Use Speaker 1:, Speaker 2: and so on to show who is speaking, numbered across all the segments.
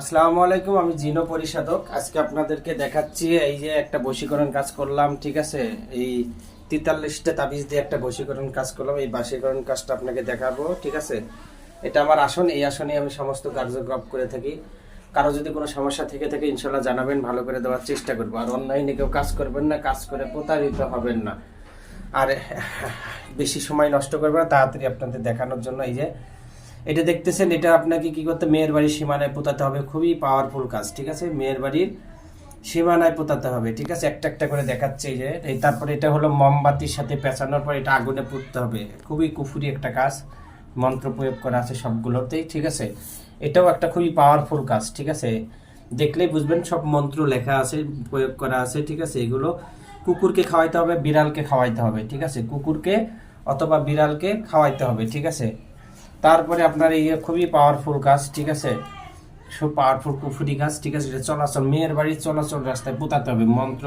Speaker 1: আসসালামু আলাইকুম, আমি জিনো পরিষদক। আজকে আপনাদেরকে দেখাচ্ছি এই যে একটা বশীকরণ কাজ করলাম, ঠিক আছে? এই তেতাল্লিশটা তাবিজ দিয়ে একটা বশীকরণ কাজ করলাম, এই বশীকরণ কাজটা আপনাকে দেখাবো, ঠিক আছে? এটা আমার আসন, এই আসনে আমি সমস্ত কার্যক্রম করে থাকি। কারও যদি কোনো সমস্যা থেকে থাকে ইনশাল্লাহ জানাবেন, ভালো করে দেওয়ার চেষ্টা করব। আর অনলাইনে কেউ কাজ করবেন না, কাজ করে প্রতারিত হবেন না। আর বেশি সময় নষ্ট করবেন না, তাড়াতাড়ি আপনাদের দেখানোর জন্য এই যে এটা দেখতেছেন, এটা আপনাকে কি করতে মেয়ের বাড়ির সীমানায় পোতাতে হবে। খুবই পাওয়ারফুল কাজ, ঠিক আছে? মেয়ের বাড়ির সীমানায় পোতাতে হবে, ঠিক আছে? একটা একটা করে দেখাচ্ছে যে, এই তারপরে এটা হলো মোমবাতির সাথে পেঁচানোর পর এটা আগুনে পুড়তে হবে। খুবই কুফুরি একটা কাজ, মন্ত্র প্রয়োগ করা আছে সবগুলোতেই, ঠিক আছে? এটাও একটা খুবই পাওয়ারফুল কাজ, ঠিক আছে? দেখলেই বুঝবেন, সব মন্ত্র লেখা আছে, প্রয়োগ করা আছে, ঠিক আছে? এগুলো কুকুরকে খাওয়াইতে হবে, বিড়ালকে খাওয়াইতে হবে, ঠিক আছে? কুকুরকে অথবা বিড়ালকে খাওয়াইতে হবে, ঠিক আছে? তারপরে আপনার এই খুবই পাওয়ারফুল কাজ ঠিক আছে? সব পাওয়ারফুল কুফুরি গাছ, ঠিক আছে? এটা চলাচল, মেয়ের বাড়ির চলাচল রাস্তায় পোতাতে হবে, মন্ত্র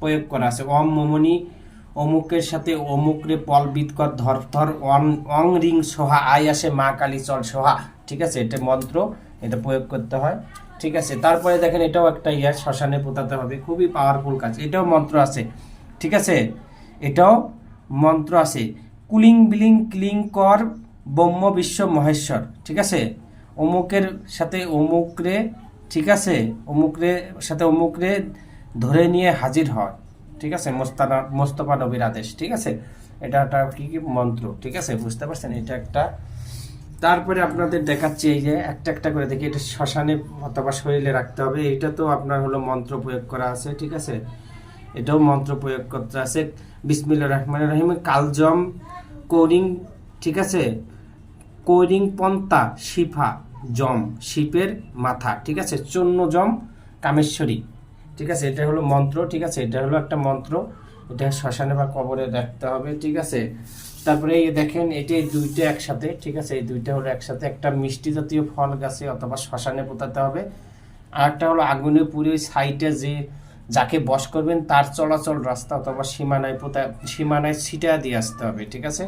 Speaker 1: প্রয়োগ করা আছে। অম মমনি, অমুকের সাথে অমুকরে পল বিৎকর ধর ধর অন অং রিং সোহা, আই আসে মা কালী চল সোহা, ঠিক আছে? এটা মন্ত্র, এটা প্রয়োগ করতে হয়, ঠিক আছে? তারপরে দেখেন, এটাও একটা ইয়ার শ্মশানে পোতাতে হবে, খুবই পাওয়ারফুল কাজ এটাও মন্ত্র আছে, ঠিক আছে? এটাও মন্ত্র আছে, কুলিং বিলিং ক্লিং কর ব্রহ্ম, বিশ্ব, মহেশ্বর, ঠিক আছে? অমুকের সাথে অমুকরে, ঠিক আছে? অমুকরে সাথে অমুকরে ধরে নিয়ে হাজির হয়, ঠিক আছে? মোস্তানা, মোস্তফা নবীর আদেশ, ঠিক আছে? এটা একটা কি কি মন্ত্র, ঠিক আছে? বুঝতে পারছেন? এটা একটা তারপরে আপনাদের দেখাচ্ছি এই যে একটা একটা করে দেখি। এটা শ্মশানে অথবা শরীরে রাখতে হবে। এটা তো আপনার হলো মন্ত্র প্রয়োগ করা আছে, ঠিক আছে? এটাও মন্ত্র প্রয়োগ করতে আছে। বিসমিল্লা রহমান রহিম, কালজম কোরিং, ঠিক আছে? কোরিং পন্তা শিফা, জম, শিপের মাথা, ঠিক আছে? চন্ন জম, কামেশ্বরী, ঠিক আছে? এটা হলো মন্ত্র, ঠিক আছে? এটা হলো একটা মন্ত্র। এটা শ্মশানে বা কবরে রাখতে হবে, ঠিক আছে? তারপরে এই দেখেন, এটা এই দুইটা একসাথে, ঠিক আছে? এই দুইটা হলো একসাথে। একটা মিষ্টি জাতীয় ফল গাছে অথবা শ্মশানে পোতাতে হবে। আর একটা হলো আগুনে পুড়ে সাইডে যে যাকে বস করবেন, তার চলাচল রাস্তা অথবা সীমানায় পোতা সীমানায় ছিটা দিয়ে আসতে হবে, ঠিক আছে?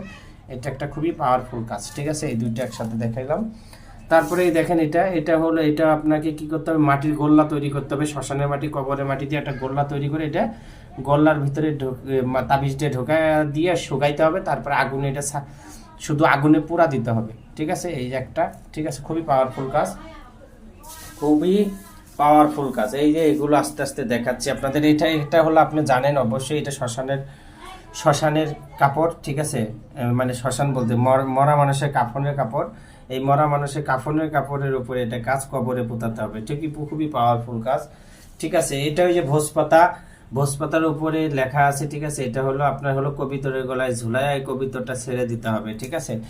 Speaker 1: এটা একটা খুবই পাওয়ারফুল কাজ, ঠিক আছে? এই দুইটা একসাথে দেখাইলাম। তারপরে দেখেন এটা এটা হলো, এটা আপনাকে কি করতে হবে? মাটির গোল্লা তৈরি করতে হবে। শ্মশানের মাটি, কবরের মাটি দিয়ে একটা গোল্লা তৈরি করে এটা গোল্লার ভিতরে তাবিজ দিয়ে ঢোকা দিয়ে শুকাইতে হবে। তারপরে আগুনে এটা শুধু আগুনে পোড়া দিতে হবে, ঠিক আছে? এই একটা, ঠিক আছে? খুবই পাওয়ারফুল কাজ। খুবই পাওয়ারফুল কাজ। এই যে এগুলো আস্তে আস্তে দেখাচ্ছি আপনাদের। এটা এটা হলো আপনি জানেন অবশ্যই, এটা শ্মশানের শ্মশানের কাপড়, ঠিক আছে? মানে শ্মশান বলতে মর- মানুষের কাফনের কাপড়। এই মরা মানুষের কাফনের কাপড়ের উপরে এটা কাজ কবরে পোতাতে হবে। ঠিকই, খুবই পাওয়ারফুল কাজ ঠিক আছে, এটা ওই যে ভোজপাতা। ভোজপাতার উপরে লেখা আছে, ঠিক আছে, এটা হলো আপনার হলো কবিতরের গলায় ঝুলায়, এই কবিতরটা ছেড়ে দিতে হবে, ঠিক আছে?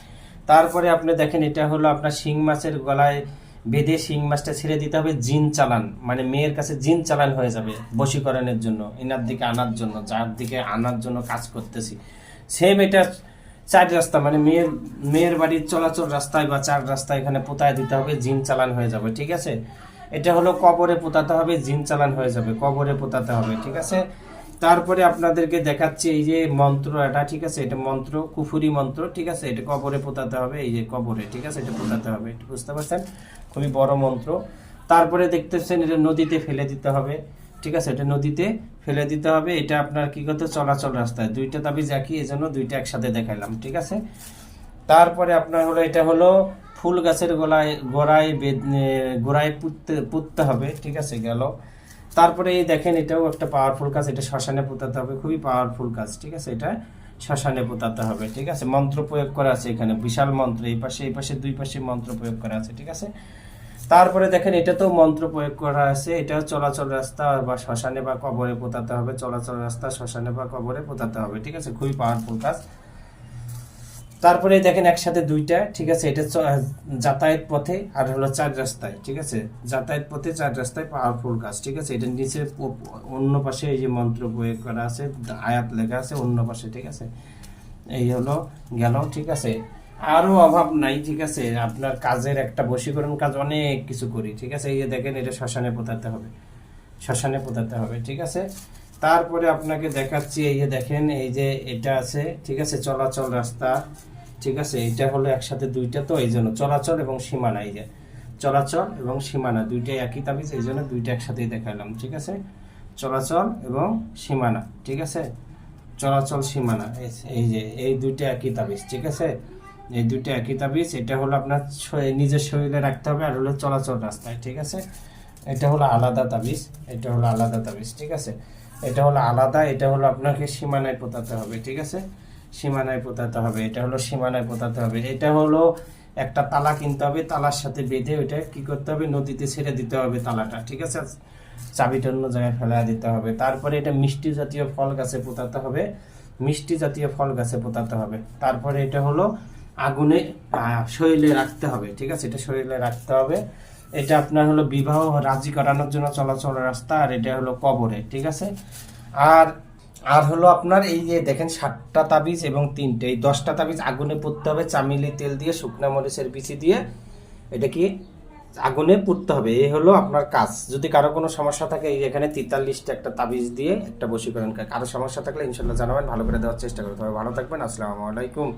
Speaker 1: তারপরে আপনি দেখেন, এটা হলো আপনার শিং মাছের গলায় বেঁধে শিং মাছটা ছেড়ে দিতে হবে, জিন চালান মানে মেয়ের কাছে জিন চালান হয়ে যাবে বশীকরণের জন্য, এনার দিকে আনার জন্য, যার দিকে আনার জন্য কাজ করতেছি। সেম এটা চার রাস্তা মানে মেয়ের মেয়ের বাড়ির চলাচল রাস্তায় বা চার রাস্তায় এখানে পোতায় দিতে হবে, জিন চালান হয়ে যাবে, ঠিক আছে? এটা হলো কবরে পোতাতে হবে, জিন চালান হয়ে যাবে, কবরে পোতাতে হবে, ঠিক আছে? তারপরে আপনাদেরকে দেখাচ্ছি এই যে মন্ত্র এটা ঠিক আছে? এটা মন্ত্র, কুফুরি মন্ত্র, ঠিক আছে? এটা কবরে পোতাতে হবে, এই যে কবরে, ঠিক আছে? এটা পোতাতে হবে, এটা বুঝতে পারছেন? খুবই বড় মন্ত্র। তারপরে দেখতেছেন এটা নদীতে ফেলে দিতে হবে, ঠিক আছে? এটা নদীতে ফেলে দিতে হবে, এটা আপনার কি করতে চলাচল রাস্তায়। দুইটা তাবিজ একই এই জন্য দুইটা একসাথে দেখাইলাম, ঠিক আছে? তারপরে আপনার হলো, এটা হলো ফুল গাছের গোলায়, গোড়ায় গোড়ায় পুঁততে পুঁততে হবে, ঠিক আছে? গেল। তারপরে এই দেখেন এটাও একটা পাওয়ারফুল কাজ, এটা শ্মশানে পোতাতে হবে, খুবই পাওয়ারফুল কাজ, ঠিক আছে? এটা শ্মশানে পোতাতে হবে, ঠিক আছে? মন্ত্র প্রয়োগ করা আছে এখানে, বিশাল মন্ত্র, এই পাশে এই পাশে, দুই পাশে মন্ত্র প্রয়োগ করা আছে, ঠিক আছে? তারপরে দেখেন এটা তো মন্ত্র প্রয়োগ করা আছে এটা চলাচল রাস্তা বা শ্মশানে বা কবরে পোতাতে হবে, চলাচল রাস্তা শ্মশানে বা কবরে পোতাতে হবে, ঠিক আছে? খুবই পাওয়ারফুল কাজ। তারপরে দেখেন একসাথে দুইটা, ঠিক আছে? এটা যাতায়াত পথে আর হলো চার রাস্তায়, ঠিক আছে? যাতায়াত পথে চার রাস্তায় পাওয়ারফুল গাছ, ঠিক আছে? এটা নিচে অন্য পাশে এই যে মন্ত্র বয়ে করা আছে, আয়াত লেখা আছে অন্য পাশে, ঠিক আছে? এই হলো গেল, ঠিক আছে? আরও অভাব নাই, ঠিক আছে? আপনার কাজের একটা বশীকরণ কাজ অনেক কিছু করি, ঠিক আছে? এই যে দেখেন, এটা শ্মশানে পোতাতে হবে। শ্মশানে পোতাতে হবে, ঠিক আছে? তারপরে আপনাকে দেখাচ্ছি, এই যে দেখেন, এই যে এটা আছে, ঠিক আছে, চলাচল রাস্তা, ঠিক আছে, এটা হলো একসাথে দুইটা, তো এই জন্য চলাচল এবং সীমানা, এই যে চলাচল এবং সীমানা, দুইটাই একই তাবিজ, এই জন্য দুইটা একসাথেই দেখালাম, ঠিক আছে? চলাচল এবং সীমানা, ঠিক আছে? চলাচল, সীমানা, এই- যে, এই দুইটা একই তাবিজ, ঠিক আছে? এই দুইটা একই তাবিজ, এটা হলো আপনার নিজের শরীরে রাখতে হবে, আর হলো চলাচল রাস্তায়, ঠিক আছে? এটা হলো আলাদা তাবিজ, এটা হলো আলাদা তাবিজ, ঠিক আছে? এটা হলো আলাদা, এটা হলো আপনাকে সীমানায় পোতাতে হবে, ঠিক আছে? সীমানায় পোতাতে হবে, এটা হলো সীমানায় পোতাতে হবে। এটা হলো একটা তালা কিনতে হবে, তালার সাথে বেঁধে ওইটা কি করতে হবে? নদীতে ছেড়ে দিতে হবে তালাটা, ঠিক আছে? চাবিটা অন্য জায়গায় ফেলা দিতে হবে। তারপরে এটা মিষ্টি জাতীয় ফল গাছে পোতাতে হবে, মিষ্টি জাতীয় ফল গাছে পোতাতে হবে। তারপরে এটা হলো আগুনে শরীরে রাখতে হবে, ঠিক আছে? এটা শরীরে রাখতে হবে। এটা আপনার হলো বিবাহ রাজি করানোর জন্য চলাচল রাস্তা, আর এটা হলো কবরে, ঠিক আছে? আর আর হলো আপনার এই যে দেখেন সাতটা তাবিজ এবং তিনটে, এই দশটা তাবিজ আগুনে পুড়তে হবে, চামিলি তেল দিয়ে, শুকনা মরিচের বিচি দিয়ে, এটা কি? আগুনে পুড়তে হবে, এই হলো আপনার কাজ। যদি কারও কোনো সমস্যা থাকে, এই এখানে তেতাল্লিশটা একটা তাবিজ দিয়ে একটা বসীকরণ কাজ। কারও সমস্যা থাকলে ইনশাল্লাহ জানাবেন, ভালো করে দেওয়ার চেষ্টা করতে হবে ভালো থাকবেন, আসসালামু আলাইকুম।